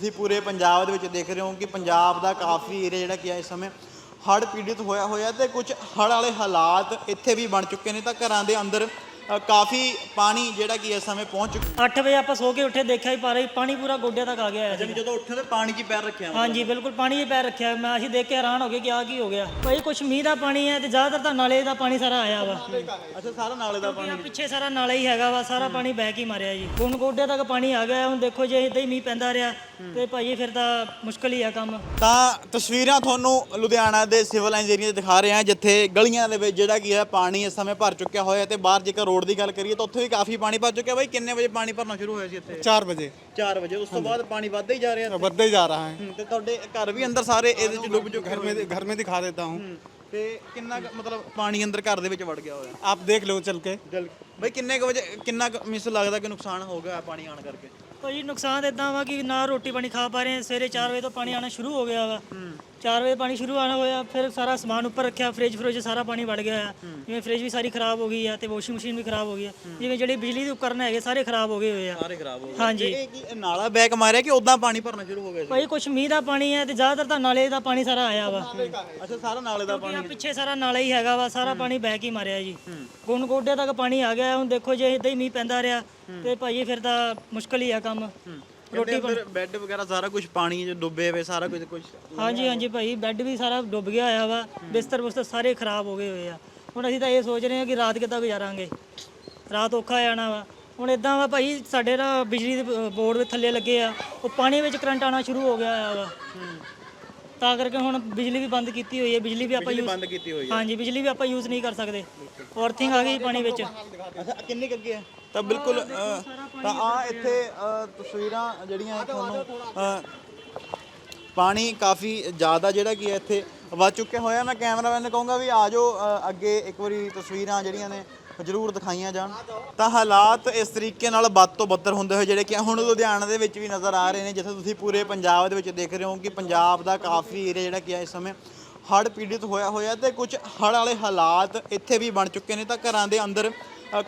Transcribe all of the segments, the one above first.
ਤੁਸੀਂ ਪੂਰੇ ਪੰਜਾਬ ਦੇ ਵਿੱਚ ਦੇਖ ਰਹੇ ਹੋ ਕਿ ਪੰਜਾਬ ਦਾ ਕਾਫੀ ਏਰੀਆ ਜਿਹੜਾ ਕਿ ਹੈ ਇਸ ਸਮੇਂ ਹੜ੍ਹ ਪੀੜਿਤ ਹੋਇਆ ਹੋਇਆ ਤੇ ਕੁਝ ਹੜ੍ਹ ਵਾਲੇ ਹਾਲਾਤ ਇੱਥੇ ਵੀ ਬਣ ਚੁੱਕੇ ਨੇ ਤਾਂ ਘਰਾਂ ਦੇ ਅੰਦਰ ਕਾਫੀ ਪਾਣੀ ਜਿਹੜਾ ਕਿ ਇਸ ਸਮੇਂ ਪਹੁੰਚ ਚੁੱਕਾ 8 ਵਜੇ ਆਪਾਂ ਸੋ ਕੇ ਉੱਠੇ ਦੇਖਿਆ ਹੀ ਪਾਰਾ ਪਾਣੀ ਪੂਰਾ ਗੋਡਿਆਂ ਤੱਕ ਆ ਗਿਆ ਹੈ ਜੀ। ਜਦੋਂ ਉੱਠੇ ਤੇ ਪਾਣੀ 'ਚ ਹੀ ਪੈਰ ਰੱਖਿਆ ਹਾਂਜੀ ਬਿਲਕੁਲ ਪਾਣੀ 'ਚ ਪੈਰ ਰੱਖਿਆ। ਮੈਂ ਅਸੀਂ ਦੇਖ ਕੇ ਹੈਰਾਨ ਹੋ ਗਏ ਕਿ ਆ ਕੀ ਹੋ ਗਿਆ। ਭਾਈ ਕੁਛ ਮੀਂਹ ਦਾ ਪਾਣੀ ਹੈ ਤੇ ਜ਼ਿਆਦਾਤਰ ਤਾਂ ਨਾਲੇ ਦਾ ਪਾਣੀ ਸਾਰਾ ਆਇਆ ਵਾ। ਅੱਛਾ ਸਾਰਾ ਨਾਲੇ ਦਾ ਆ ਪਿੱਛੇ ਸਾਰਾ ਨਾਲਾ ਹੀ ਹੈਗਾ ਵਾ ਸਾਰਾ ਪਾਣੀ ਬਹਿ ਕੇ ਹੀ ਮਾਰਿਆ ਜੀ। ਹੁਣ ਗੋਡਿਆਂ ਤੱਕ ਪਾਣੀ ਆ ਗਿਆ ਹੁਣ ਦੇਖੋ ਜੇ ਇਦਾਂ ਹੀ ਮੀਂਹ ਪੈਂਦਾ ਰਿਹਾ ਤੇ ਭਾਈ ਫਿਰ ਤਾਂ ਮੁਸ਼ਕਲ ਹੀ ਆ ਕੰਮ। ਤਾਂ ਤਸਵੀਰਾਂ ਤੁਹਾਨੂੰ ਲੁਧਿਆਣਾ ਦੇ ਸਿਵਲ ਇੰਜੀਨੀਅਰ ਦਿਖਾ ਰਹੇ ਹਾਂ ਜਿੱਥੇ ਗਲੀਆਂ ਦੇ ਵਿੱਚ ਜਿਹੜਾ ਕੀ ਹੈ ਪਾਣੀ ਇਸ ਸਮੇਂ ਭਰ ਚੁੱਕਿਆ ਹੋਇਆ ਤੇ ਬਾਹਰ ਜੇਕਰ ਰੋਡ ਦੀ ਗੱਲ ਕਰੀਏ ਤਾਂ ਉੱਥੇ ਵੀ ਕਾਫੀ ਪਾਣੀ ਭਰ ਚੁੱਕਿਆ ਬਾਈ ਕਿੰਨੇ ਵਜੇ ਪਾਣੀ ਭਰਨਾ ਸ਼ੁਰੂ ਹੋਇਆ ਸੀ ਇੱਥੇ चार बजे 4 ਵਜੇ ਉਸ ਤੋਂ ਬਾਅਦ ਪਾਣੀ ਵੱਧਦਾ ਹੀ ਜਾ ਰਿਹਾ बढ़ते ही जा रहा है ਹੂੰ, ਤੇ ਤੁਹਾਡੇ ਘਰ ਵੀ ਅੰਦਰ ਸਾਰੇ ਇਹਦੇ ਚ ਡੁੱਬ ਚੁੱਕੇ घर में घर में दिखा देता हूँ ਹੂੰ, ਤੇ ਕਿੰਨਾ ਕੁ ਮਤਲਬ ਪਾਣੀ ਅੰਦਰ ਘਰ ਦੇ ਵਿੱਚ ਵੜ ਗਿਆ ਹੋਇਆ आप देख लो चल के ਜਲ ਬਾਈ ਕਿੰਨੇ ਕੁ ਵਜੇ ਕਿੰਨਾ ਕੁ ਮਿਸ ਲੱਗਦਾ ਕਿ ਨੁਕਸਾਨ ਹੋ ਗਿਆ ਪਾਣੀ ਆਣ ਕਰਕੇ ਭਾਈ ਨੁਕਸਾਨ ਇਦਾਂ ਵਾ ਕਿ ਨਾ ਰੋਟੀ ਪਾਣੀ ਖਾ ਪਾ ਰਹੇ ਹਾਂ। ਸਵੇਰੇ 4 ਵਜੇ ਤੋਂ ਪਾਣੀ ਆਣਾ ਸ਼ੁਰੂ ਹੋ ਗਿਆ ਵਾ 4 ਵਜੇ ਪਾਣੀ ਸ਼ੁਰੂ ਆਣਾ ਹੋਇਆ ਫਿਰ ਸਾਰਾ ਸਮਾਨ ਉੱਪਰ ਰੱਖਿਆ ਫ੍ਰਿਜ ਫ੍ਰਿਜ ਸਾਰਾ ਪਾਣੀ ਵੜ ਗਿਆ ਆ ਜਿਵੇਂ ਫ੍ਰਿਜ ਵੀ ਸਾਰੀ ਖਰਾਬ ਹੋ ਗਈ ਆ ਤੇ ਵਾਸ਼ਿੰਗ ਮਸ਼ੀਨ ਵੀ ਖਰਾਬ ਹੋ ਗਈ ਆ। ਜਿਵੇਂ ਜਿਹੜੇ ਬਿਜਲੀ ਦੇ ਉਪਕਰਨ ਹੈਗੇ ਸਾਰੇ ਖਰਾਬ ਹੋ ਗਏ ਹੋਏ ਆ। ਸਾਰੇ ਖਰਾਬ ਹੋ ਗਏ। ਹਾਂਜੀ। ਇਹ ਕੀ ਨਾਲਾ ਬੈਕ ਮਾਰਿਆ ਕਿ ਉਦਾਂ ਪਾਣੀ ਭਰਨਾ ਸ਼ੁਰੂ ਹੋ ਗਿਆ ਸੀ? ਭਾਈ ਕੁਛ ਮੀਂਹ ਦਾ ਪਾਣੀ ਹੈ ਤੇ ਜ਼ਿਆਦਾਤਰ ਤਾਂ ਨਾਲੇ ਦਾ ਪਾਣੀ ਸਾਰਾ ਆਇਆ ਵਾ। ਅੱਛਾ ਸਾਰਾ ਨਾਲੇ ਦਾ ਆ ਪਿੱਛੇ ਸਾਰਾ ਨਾਲਾ ਹੀ ਹੈਗਾ ਵਾ ਸਾਰਾ ਪਾਣੀ ਬਹਿ ਕੇ ਹੀ ਮਾਰਿਆ ਜੀ। ਗੁਣ ਗੋਡਿਆਂ ਤੱਕ ਪਾਣੀ ਆ ਗਿਆ ਹੁਣ ਦੇਖੋ ਜੇ ਇਦਾਂ ਹੀ ਮੀਂਹ ਪੈਂਦਾ ਰਿਹਾ ਤੇ ਭਾਈ ਫਿਰ ਤਾਂ ਮੁਸ਼ਕਲ ਹੀ ਆ ਕੰਮ। ਰੋਟੀ ਅੰਦਰ ਬੈੱਡ ਵਗੈਰਾ ਸਾਰਾ ਕੁਝ ਪਾਣੀ 'ਚ ਡੁੱਬੇ ਹੋਏ ਸਾਰਾ ਕੁਝ ਕੁਝ ਹਾਂਜੀ ਹਾਂਜੀ ਭਾਈ ਬੈੱਡ ਵੀ ਸਾਰਾ ਡੁੱਬ ਗਿਆ ਹੋਇਆ ਵਾ ਬਿਸਤਰ ਬੁਸਤਰ ਸਾਰੇ ਖਰਾਬ ਹੋ ਗਏ ਹੋਏ ਆ। ਹੁਣ ਅਸੀਂ ਤਾਂ ਇਹ ਸੋਚ ਰਹੇ ਹਾਂ ਕਿ ਰਾਤ ਕਿੱਦਾਂ ਗੁਜ਼ਾਰਾਂਗੇ। ਰਾਤ ਔਖਾ ਹੋ ਜਾਣਾ ਵਾ। ਹੁਣ ਇਦਾਂ ਵਾ ਭਾਈ ਸਾਡੇ ਨਾ ਬਿਜਲੀ ਦੇ ਬੋਰਡ ਦੇ ਥੱਲੇ ਲੱਗੇ ਆ ਉਹ ਪਾਣੀ ਵਿੱਚ ਕਰੰਟ ਆਣਾ ਸ਼ੁਰੂ ਹੋ ਗਿਆ ਹੋਇਆ ਵਾ। ਤਾਂ ਕਰਕੇ ਹੁਣ ਬਿਜਲੀ ਵੀ ਬੰਦ ਕੀਤੀ ਹੋਈ ਹੈ ਬਿਜਲੀ ਵੀ ਆਪਾਂ ਯੂਜ਼ ਬੰਦ ਕੀਤੀ ਹੋਈ ਹਾਂਜੀ ਬਿਜਲੀ ਵੀ ਆਪਾਂ ਯੂਜ਼ ਨਹੀਂ ਕਰ ਸਕਦੇ। ਔਰਥਿੰਗ ਆ ਗਈ ਪਾਣੀ ਵਿੱਚ। ਅੱਛਾ ਕਿੰਨੇ ਅੱਗੇ ਆ? ਤਾਂ ਬਿਲਕੁਲ ਅ, ਤਾਂ ਆ ਇੱਥੇ ਅ, ਤਸਵੀਰਾਂ ਜਿਹੜੀਆਂ ਤੁਹਾਨੂੰ ਅ, ਪਾਣੀ ਕਾਫੀ ਜ਼ਿਆਦਾ ਜਿਹੜਾ ਕੀ ਹੈ ਇੱਥੇ ਵੱਧ ਚੁੱਕਿਆ ਹੋਇਆ ਮੈਂ ਕੈਮਰਾਮੈਨ ਨੂੰ ਕਹੂੰਗਾ ਵੀ ਆ ਜਾਓ ਅ, ਅੱਗੇ ਇੱਕ ਵਾਰੀ ਤਸਵੀਰਾਂ ਜਿਹੜੀਆਂ ਨੇ ਜ਼ਰੂਰ ਦਿਖਾਈਆਂ ਜਾਣ। ਤਾਂ ਹਾਲਾਤ ਇਸ ਤਰੀਕੇ ਨਾਲ ਵੱਧ ਤੋਂ ਬੱਤਰ ਹੁੰਦੇ ਹੋਏ ਜਿਹੜੇ ਕਿ ਹੁਣ ਲੁਧਿਆਣਾ ਦੇ ਵਿੱਚ ਵੀ ਨਜ਼ਰ ਆ ਰਹੇ ਨੇ ਜਿੱਥੇ ਤੁਸੀਂ ਪੂਰੇ ਪੰਜਾਬ ਦੇ ਵਿੱਚ ਦੇਖ ਰਹੇ ਹੋ ਕਿ ਪੰਜਾਬ ਦਾ ਕਾਫੀ ਏਰੀਆ ਜਿਹੜਾ ਕਿ ਹੈ ਇਸ ਸਮੇਂ ਹੜ੍ਹ ਪੀੜਿਤ ਹੋਇਆ ਹੋਇਆ ਤੇ ਕੁਝ ਹੜ੍ਹ ਵਾਲੇ ਹਾਲਾਤ ਇੱਥੇ ਵੀ ਬਣ ਚੁੱਕੇ ਨੇ। ਤਾਂ ਘਰਾਂ ਦੇ ਅੰਦਰ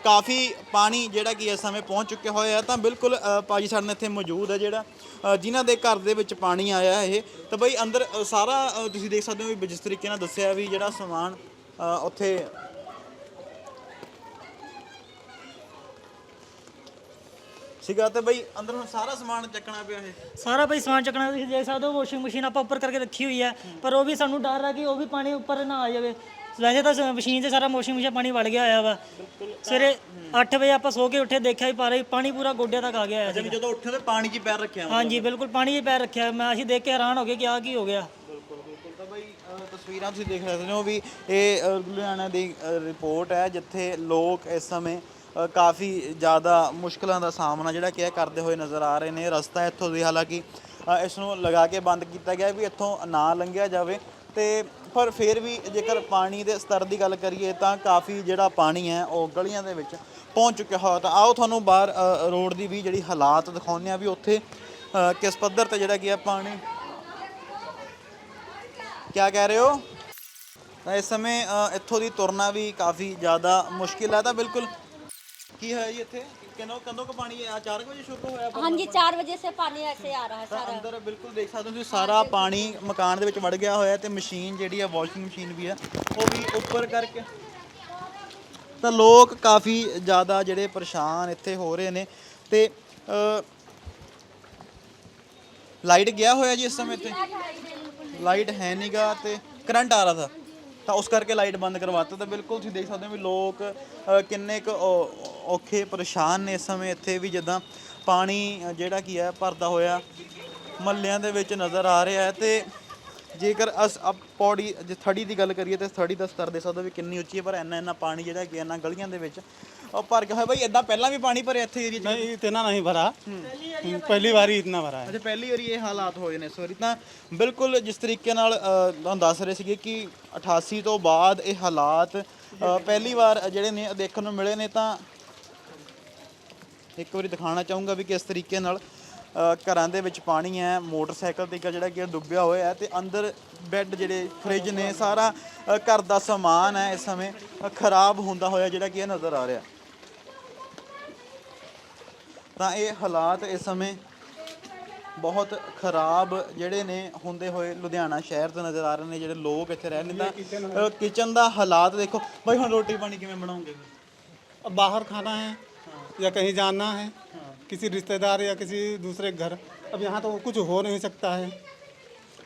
ਕਾਫੀ ਪਾਣੀ ਜਿਹੜਾ ਕਿ ਇਸ ਸਮੇਂ ਪਹੁੰਚ ਚੁੱਕਿਆ ਹੋਇਆ ਤਾਂ ਬਿਲਕੁਲ ਅ, ਭਾਜੀ ਸਾਡੇ ਨਾਲ ਇੱਥੇ ਮੌਜੂਦ ਹੈ ਜਿਹੜਾ ਅ, ਜਿਨ੍ਹਾਂ ਦੇ ਘਰ ਦੇ ਵਿੱਚ ਪਾਣੀ ਆਇਆ ਇਹ। ਤਾਂ ਬਈ ਅੰਦਰ ਸਾਰਾ ਤੁਸੀਂ ਦੇਖ ਸਕਦੇ ਹੋ ਵੀ ਜਿਸ ਤਰੀਕੇ ਨਾਲ ਦੱਸਿਆ ਵੀ ਜਿਹੜਾ ਸਮਾਨ ਉੱਥੇ ਸੀਗਾ। ਤੇ ਬਈ ਅੰਦਰ ਹੁਣ ਸਾਰਾ ਸਮਾਨ ਚੱਕਣਾ ਪਿਆ ਇਹ। ਸਾਰਾ ਭਾਈ ਸਮਾਨ ਚੱਕਣਾ ਤੁਸੀਂ ਦੇਖ ਸਕਦੇ ਹੋ ਵਾਸ਼ਿੰਗ ਮਸ਼ੀਨ ਆਪਾਂ ਉੱਪਰ ਕਰਕੇ ਰੱਖੀ ਹੋਈ ਹੈ। ਪਰ ਉਹ ਵੀ ਸਾਨੂੰ ਡਰ ਹੈ ਕਿ ਉਹ ਵੀ ਪਾਣੀ ਉੱਪਰ ਨਾ ਆ ਜਾਵੇ। ਵੈਸੇ ਤਾਂ ਮਸ਼ੀਨ 'ਚ ਸਾਰਾ ਵਾਸ਼ਿੰਗ ਮਸ਼ੀਨ ਪਾਣੀ ਵੜ ਗਿਆ ਹੋਇਆ ਵਾ। ਸਵੇਰੇ 8 ਵਜੇ ਆਪਾਂ ਸੋ ਕੇ ਉੱਠੇ ਦੇਖਿਆ ਹੀ ਪਾਰਾ ਪਾਣੀ ਪੂਰਾ ਗੋਡਿਆਂ ਤੱਕ ਆ ਗਿਆ ਹੋਇਆ ਸੀ ਜਦੋਂ ਉੱਠੇ ਤੇ ਪਾਣੀ 'ਚ ਪੈਰ ਰੱਖਿਆ ਹਾਂਜੀ ਬਿਲਕੁਲ ਪਾਣੀ 'ਚ ਪੈਰ ਰੱਖਿਆ। ਮੈਂ ਅਸੀਂ ਦੇਖ ਕੇ ਹੈਰਾਨ ਹੋ ਗਏ ਕਿ ਆ ਕੀ ਹੋ ਗਿਆ। ਬਿਲਕੁਲ ਬਿਲਕੁਲ। ਤਾਂ ਬਈ ਅ, ਤਸਵੀਰਾਂ ਤੁਸੀਂ ਦੇਖ ਸਕਦੇ ਹੋ ਵੀ ਇਹ ਲੁਧਿਆਣਾ ਦੀ ਰਿਪੋਰਟ ਹੈ ਜਿੱਥੇ ਲੋਕ ਇਸ ਸਮੇਂ ਕਾਫੀ ਜ਼ਿਆਦਾ ਮੁਸ਼ਕਲਾਂ ਦਾ ਸਾਹਮਣਾ ਜਿਹੜਾ ਕਿ ਇਹ ਕਰਦੇ ਹੋਏ ਨਜ਼ਰ ਆ ਰਹੇ ਨੇ। ਰਸਤਾ ਇੱਥੋਂ ਦੀ ਹਾਲਾਂਕਿ ਇਸ ਨੂੰ ਲਗਾ ਕੇ ਬੰਦ ਕੀਤਾ ਗਿਆ ਵੀ ਇੱਥੋਂ ਨਾ ਲੰਘਿਆ ਜਾਵੇ। ਤੇ ਪਰ ਫਿਰ ਵੀ ਜੇਕਰ ਪਾਣੀ ਦੇ ਸਤਰ ਦੀ ਗੱਲ ਕਰੀਏ ਤਾਂ ਕਾਫੀ ਜਿਹੜਾ ਪਾਣੀ ਹੈ ਉਹ ਗਲੀਆਂ ਦੇ ਵਿੱਚ ਪਹੁੰਚ ਚੁੱਕਿਆ ਹੋਇਆ ਤਾਂ ਆਓ ਤੁਹਾਨੂੰ ਬਾਹਰ ਰੋਡ ਦੀ ਵੀ ਜਿਹੜੀ ਹਾਲਾਤ ਦਿਖਾਉਂਦੇ ਆ ਵੀ ਉੱਥੇ ਕਿਸ ਪੱਧਰ ਤੇ ਜਿਹੜਾ ਕੀ ਹੈ ਪਾਣੀ। ਕਿਆ ਕਹਿ ਰਹੇ ਹੋ? ਤਾਂ ਇਸ ਸਮੇਂ ਇੱਥੋਂ ਦੀ ਤੁਰਨਾ ਵੀ ਕਾਫੀ ਜ਼ਿਆਦਾ ਮੁਸ਼ਕਿਲ ਹੈ ਤਾਂ ਬਿਲਕੁਲ ਕੀ ਹੈ ਜੀ ਇੱਥੇ? ਕਿਨੋਂ ਕਦੋਂ ਕੁ ਪਾਣੀ ਆ 4 ਵਜੇ ਸ਼ੁਰੂ ਹੋਇਆ हाँ जी चार बजे से पानी ऐसे आ रहा है ਤਾਂ सारा ਅੰਦਰ ਬਿਲਕੁਲ ਦੇਖ ਸਕਦੇ ਹੋ ਤੁਸੀਂ ਸਾਰਾ ਪਾਣੀ ਮਕਾਨ ਦੇ ਵਿੱਚ ਵੜ ਗਿਆ ਹੋਇਆ ਤੇ ਮਸ਼ੀਨ ਜਿਹੜੀ ਆ ਵਾਸ਼ਿੰਗ ਮਸ਼ੀਨ ਵੀ ਆ ਉਹ ਵੀ ਉੱਪਰ ਕਰਕੇ ਤਾਂ ਲੋਕ ਕਾਫੀ ਜ਼ਿਆਦਾ ਜਿਹੜੇ ਪਰੇਸ਼ਾਨ ਇੱਥੇ ਹੋ ਰਹੇ ਨੇ ਤੇ ਅ, ਲਾਈਟ ਗਿਆ ਹੋਇਆ ਜੀ ਇਸ ਸਮੇਂ ਤੇ ਲਾਈਟ ਹੈ ਨਹੀਂਗਾ ਤੇ ਕਰੰਟ ਆ ਰਿਹਾ ਥਾ ਤਾਂ ਉਸ ਕਰਕੇ ਲਾਈਟ ਬੰਦ ਕਰਵਾਤਾ ਤਾਂ ਬਿਲਕੁਲ ਤੁਸੀਂ ਦੇਖ ਸਕਦੇ ਹੋ ਵੀ ਲੋਕ ਅ, ਕਿੰਨੇ ਕੁ ਔ- ਔਖੇ ਪਰੇਸ਼ਾਨ ਨੇ ਇਸ ਸਮੇਂ ਇੱਥੇ ਵੀ ਜਿੱਦਾਂ ਪਾਣੀ ਅ, ਜਿਹੜਾ ਕੀ ਹੈ ਭਰਦਾ ਹੋਇਆ ਮਹੱਲਿਆਂ ਦੇ ਵਿੱਚ ਨਜ਼ਰ ਆ ਰਿਹਾ ਹੈ ਤੇ ਜੇਕਰ ਅਸ ਅਪ ਪੌੜੀ ਜੇ ਥੜੀ ਦੀ ਗੱਲ ਕਰੀਏ ਤੇ ਥੜੀ ਦਾ ਸਤਰ ਦੇ ਸਕਦੇ ਹੋ ਵੀ ਕਿੰਨੀ ਉੱਚੀ ਹੈ ਪਰ ਇੰਨਾ ਇੰਨਾ ਪਾਣੀ ਜਿਹੜਾ ਕਿ ਇੰਨਾ ਗਲੀਆਂ ਦੇ ਵਿੱਚ ਉਹ ਭਰ ਗਿਆ ਹੋਇਆ ਬਾਈ ਇਦਾਂ ਪਹਿਲਾਂ ਵੀ ਪਾਣੀ ਭਰਿਆ ਇੱਥੇ ਏਰੀਆ 'ਚ नहीं इतना नहीं भरा हम्म, पहली बार ही इतना भरा है ਅੱਛਾ ਪਹਿਲੀ ਵਾਰੀ ਇਹ ਹਾਲਾਤ ਹੋਏ ਨੇ ਇਸ ਵਾਰੀ ਤਾਂ ਬਿਲਕੁਲ ਜਿਸ ਤਰੀਕੇ ਨਾਲ ਅ, ਤੁਹਾਨੂੰ ਦੱਸ ਰਹੇ ਸੀਗੇ ਕਿ 88 ਤੋਂ ਬਾਅਦ ਇਹ ਹਾਲਾਤ ਅ, ਪਹਿਲੀ ਵਾਰ ਜਿਹੜੇ ਨੇ ਦੇਖਣ ਨੂੰ ਮਿਲੇ ਨੇ ਤਾਂ ਇੱਕ ਵਾਰੀ ਦਿਖਾਉਣਾ ਚਾਹੂੰਗਾ ਵੀ ਕਿਸ ਤਰੀਕੇ ਨਾਲ ਘਰਾਂ ਦੇ ਵਿੱਚ ਪਾਣੀ ਹੈ, ਮੋਟਰਸਾਈਕਲ ਤੇ ਜਿਹੜਾ ਕਿ ਡੁੱਬਿਆ ਹੋਇਆ ਹੈ ਤੇ ਅੰਦਰ ਬੈੱਡ ਜਿਹੜੇ ਫ੍ਰਿਜ ਨੇ, ਸਾਰਾ ਘਰ ਦਾ ਸਮਾਨ ਹੈ ਇਸ ਸਮੇਂ ਖਰਾਬ ਹੁੰਦਾ ਹੋਇਆ ਜਿਹੜਾ ਕਿ ਨਜ਼ਰ ਆ ਰਿਹਾ। ਤਾਂ ਇਹ ਹਾਲਾਤ ਇਸ ਸਮੇਂ ਬਹੁਤ ਖਰਾਬ ਜਿਹੜੇ ਨੇ ਹੁੰਦੇ ਹੋਏ ਲੁਧਿਆਣਾ ਸ਼ਹਿਰ ਤੋਂ ਨਜ਼ਰ ਆ ਰਹੇ ਨੇ ਜਿਹੜੇ ਲੋਕ ਇੱਥੇ ਰਹਿੰਦੇ ਤਾਂ ਕਿਚਨ ਦਾ ਹਾਲਾਤ ਦੇਖੋ। ਬਈ ਹੁਣ ਰੋਟੀ ਪਾਣੀ ਕਿਵੇਂ ਬਣਾਉਂਗੇ? ਬਾਹਰ ਖਾਣਾ ਹੈ। या कहीं जाना है किसी रिश्तेदार या किसी दूसरे के घर अब यहाँ तो कुछ हो नहीं सकता है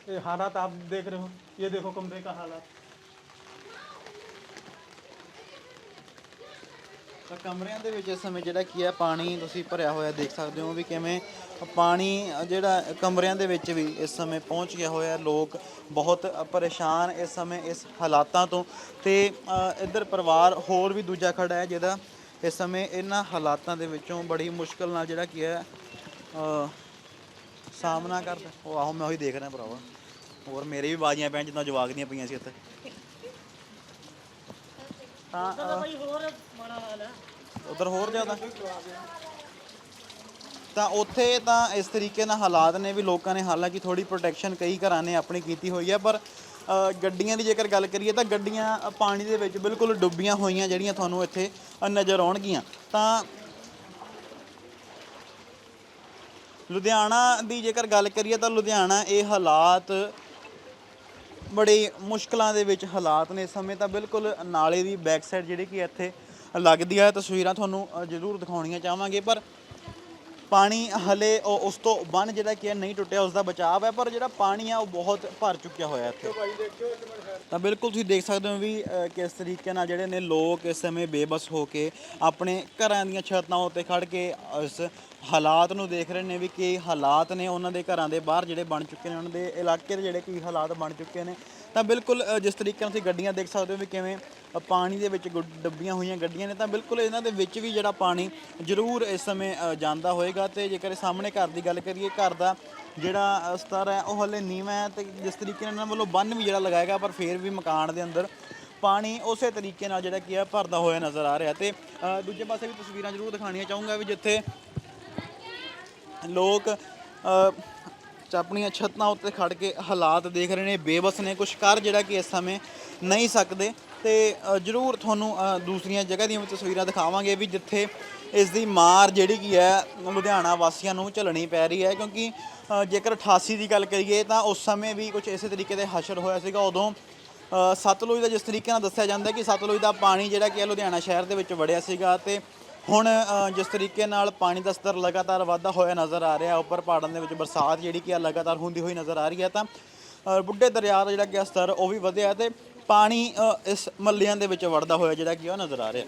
ये हालात आप देख रहे हो ये देखो कमरे का हालात ਤਾਂ ਕਮਰਿਆਂ ਦੇ ਵਿੱਚ ਇਸ ਸਮੇਂ ਜਿਹੜਾ ਕੀ ਹੈ ਪਾਣੀ ਤੁਸੀਂ ਭਰਿਆ ਹੋਇਆ ਦੇਖ ਸਕਦੇ ਹੋ ਵੀ ਕਿਵੇਂ ਪਾਣੀ ਅ, ਜਿਹੜਾ ਕਮਰਿਆਂ ਦੇ ਵਿੱਚ ਵੀ ਇਸ ਸਮੇਂ ਪਹੁੰਚ ਗਿਆ ਹੋਇਆ ਲੋਕ ਬਹੁਤ ਅ, ਪਰੇਸ਼ਾਨ ਇਸ ਸਮੇਂ ਇਸ ਹਾਲਾਤਾਂ ਤੋਂ ਤੇ ਅ, ਇੱਧਰ ਪਰਿਵਾਰ ਹੋਰ ਵੀ ਦੂਜਾ ਖੜਾ ਹੈ ਜਿਹਦਾ ਇਸ ਸਮੇਂ ਇਹਨਾਂ ਹਾਲਾਤਾਂ ਦੇ ਵਿੱਚੋਂ ਬੜੀ ਮੁਸ਼ਕਲ ਨਾਲ ਜਿਹੜਾ ਕੀ ਹੈ ਸਾਹਮਣਾ ਕਰਦਾ। ਉਹ ਆਹੋ ਮੈਂ ਉਹੀ ਦੇਖ ਰਿਹਾ ਭਰਾਵਾ। ਹੋਰ ਮੇਰੇ ਵੀ ਬਾਜੀਆਂ ਪੈਣ ਜਿੱਦਾਂ ਜਵਾਗ ਦੀਆਂ ਪਈਆਂ ਸੀ ਇੱਥੇ। ਤਾਂ ਭਾਈ ਹੋਰ ਮਾੜਾ ਹਾਲ ਹੈ। ਉਧਰ ਹੋਰ ਜ਼ਿਆਦਾ। ਤਾਂ ਉੱਥੇ ਤਾਂ ਇਸ ਤਰੀਕੇ ਨਾਲ ਹਾਲਾਤ ਨੇ ਵੀ ਲੋਕਾਂ ਨੇ ਹਾਲਾਂਕਿ ਥੋੜੀ ਪ੍ਰੋਟੈਕਸ਼ਨ ਕਈ ਘਰਾਂ ਨੇ ਆਪਣੀ ਕੀਤੀ ਹੋਈ ਹੈ ਪਰ ਗੱਡੀਆਂ ਦੀ ਜੇਕਰ ਗੱਲ ਕਰੀਏ ਤਾਂ ਗੱਡੀਆਂ ਪਾਣੀ ਦੇ ਵਿੱਚ ਬਿਲਕੁਲ ਡੁੱਬੀਆਂ ਹੋਈਆਂ ਜਿਹੜੀਆਂ ਤੁਹਾਨੂੰ ਇੱਥੇ ਨਜ਼ਰ ਆਉਣਗੀਆਂ। ਤਾਂ ਲੁਧਿਆਣਾ ਦੀ ਜੇਕਰ ਗੱਲ ਕਰੀਏ ਤਾਂ ਲੁਧਿਆਣਾ ਇਹ ਹਾਲਾਤ ਬੜੇ ਮੁਸ਼ਕਲਾਂ ਦੇ ਵਿੱਚ ਹਾਲਾਤ ਨੇ ਇਸ ਸਮੇਂ ਤਾਂ ਬਿਲਕੁਲ ਨਾਲੇ ਦੀ ਬੈਕ ਸਾਈਡ ਜਿਹੜੀ ਕਿ ਇੱਥੇ ਲੱਗਦੀ ਹੈ ਤਸਵੀਰਾਂ ਤੁਹਾਨੂੰ ਜ਼ਰੂਰ ਦਿਖਾਉਣੀਆਂ ਚਾਹਾਂਗੇ। ਪਰ ਪਾਣੀ ਹਲੇ ਉਹ- ਉਸ ਤੋਂ ਬੰਨ ਜਿਹੜਾ ਕੀ ਹੈ ਨਹੀਂ ਟੁੱਟਿਆ ਉਸ ਦਾ ਬਚਾਅ ਹੈ ਪਰ ਜਿਹੜਾ ਪਾਣੀ ਆ ਉਹ ਬਹੁਤ ਭਰ ਚੁੱਕਿਆ ਹੋਇਆ ਇੱਥੇ। ਤਾਂ ਬਿਲਕੁਲ ਤੁਸੀਂ ਦੇਖ ਸਕਦੇ ਹੋ ਵੀ ਅ, ਕਿਸ ਤਰੀਕੇ ਨਾਲ ਜਿਹੜੇ ਨੇ ਲੋਕ ਇਸ ਸਮੇਂ ਬੇਬਸ ਹੋ ਕੇ ਆਪਣੇ ਘਰਾਂ ਦੀਆਂ ਛੱਤਾਂ ਉੱਤੇ ਖੜ ਕੇ ਇਸ ਹਾਲਾਤ ਨੂੰ ਦੇਖ ਰਹੇ ਨੇ ਵੀ ਕੀ ਹਾਲਾਤ ਨੇ ਉਹਨਾਂ ਦੇ ਘਰਾਂ ਦੇ ਬਾਹਰ ਜਿਹੜੇ ਬਣ ਚੁੱਕੇ ਨੇ ਉਹਨਾਂ ਦੇ ਇਲਾਕੇ ਦੇ ਜਿਹੜੇ ਕੀ ਹਾਲਾਤ ਬਣ ਚੁੱਕੇ ਨੇ। ਤਾਂ ਬਿਲਕੁਲ ਅ, ਜਿਸ ਤਰੀਕੇ ਨਾਲ ਤੁਸੀਂ ਗੱਡੀਆਂ ਦੇਖ ਸਕਦੇ ਹੋ ਵੀ ਕਿਵੇਂ ਪਾਣੀ ਦੇ ਵਿੱਚ ਗੁ- ਡੁੱਬੀਆਂ ਹੋਈਆਂ ਗੱਡੀਆਂ ਨੇ ਤਾਂ ਬਿਲਕੁਲ ਇਹਨਾਂ ਦੇ ਵਿੱਚ ਵੀ ਜਿਹੜਾ ਪਾਣੀ ਜ਼ਰੂਰ ਇਸ ਸਮੇਂ ਅ, ਜਾਂਦਾ ਹੋਏਗਾ। ਤੇ ਜੇਕਰ ਸਾਹਮਣੇ ਘਰ ਦੀ ਗੱਲ ਕਰੀਏ ਘਰ ਦਾ ਜਿਹੜਾ ਅ, ਸਤਰ ਹੈ ਉਹ ਹਲੇ ਨੀਵਾਂ ਹੈ ਤੇ ਜਿਸ ਤਰੀਕੇ ਨਾਲ ਇਹਨਾਂ ਵੱਲੋਂ ਬੰਨ ਵੀ ਜਿਹੜਾ ਲਗਾਏਗਾ ਪਰ ਫਿਰ ਵੀ ਮਕਾਨ ਦੇ ਅੰਦਰ ਪਾਣੀ ਉਸੇ ਤਰੀਕੇ ਨਾਲ ਜਿਹੜਾ ਕੀ ਹੈ ਭਰਦਾ ਹੋਇਆ ਨਜ਼ਰ ਆ ਰਿਹਾ। ਤੇ ਅ, ਦੂਜੇ ਪਾਸੇ ਵੀ ਤਸਵੀਰਾਂ ਜ਼ਰੂਰ ਦਿਖਾਉਣੀਆਂ ਚਾਹੂੰਗਾ ਵੀ ਜਿੱਥੇ ਲੋਕ ਅ, ਚ ਆਪਣੀਆਂ ਛੱਤਾਂ ਉੱਤੇ ਖੜ ਕੇ ਹਾਲਾਤ ਦੇਖ ਰਹੇ ਨੇ ਬੇਬਸ ਨੇ ਕੁਝ ਕਰ ਜਿਹੜਾ ਕਿ ਇਸ ਸਮੇਂ ਨਹੀਂ ਸਕਦੇ। ਤੇ ਜ਼ਰੂਰ ਤੁਹਾਨੂੰ ਦੂਸਰੀਆਂ ਜਗ੍ਹਾ ਦੀਆਂ ਵੀ ਤਸਵੀਰਾਂ ਦਿਖਾਵਾਂਗੇ ਵੀ ਜਿੱਥੇ ਇਸ ਦੀ ਮਾਰ ਜਿਹੜੀ ਕੀ ਹੈ, ਲੁਧਿਆਣਾ ਵਾਸੀਆਂ ਨੂੰ ਝੱਲਣੀ ਪੈ ਰਹੀ ਹੈ ਕਿਉਂਕਿ ਜੇਕਰ 88 ਦੀ ਗੱਲ ਕਰੀਏ ਤਾਂ ਉਸ ਸਮੇਂ ਵੀ ਕੁਝ ਇਸੇ ਤਰੀਕੇ ਦੇ ਹਸ਼ਰ ਹੋਇਆ ਸੀਗਾ। ਉਦੋਂ ਸਤਲੁਜ ਦਾ ਜਿਸ ਤਰੀਕੇ ਨਾਲ ਦੱਸਿਆ ਜਾਂਦਾ ਕਿ ਸਤਲੁਜ ਦਾ ਪਾਣੀ ਜਿਹੜਾ ਕਿ ਹੈ ਲੁਧਿਆਣਾ ਸ਼ਹਿਰ ਦੇ ਵਿੱਚ ਵੜਿਆ ਸੀਗਾ ਤੇ ਹੁਣ ਜਿਸ ਤਰੀਕੇ ਨਾਲ ਪਾਣੀ ਦਾ ਸਤਰ ਲਗਾਤਾਰ ਵਾਧਾ ਹੋਇਆ ਨਜ਼ਰ ਆ ਰਿਹਾ, ਉੱਪਰ ਪਹਾੜਾਂ ਦੇ ਵਿੱਚ ਬਰਸਾਤ ਜਿਹੜੀ ਕਿ ਆ ਲਗਾਤਾਰ ਹੁੰਦੀ ਹੋਈ ਨਜ਼ਰ ਆ ਰਹੀ ਹੈ ਤਾਂ ਬੁੱਢੇ ਦਰਿਆ ਦਾ ਜਿਹੜਾ ਕਿ ਸਤਰ ਉਹ ਵੀ ਵਧਿਆ ਤੇ ਪਾਣੀ ਅ, ਇਸ ਮੱਲਿਆਂ ਦੇ ਵਿੱਚ ਵੜਦਾ ਹੋਇਆ ਜਿਹੜਾ ਕਿ ਉਹ ਨਜ਼ਰ ਆ ਰਿਹਾ।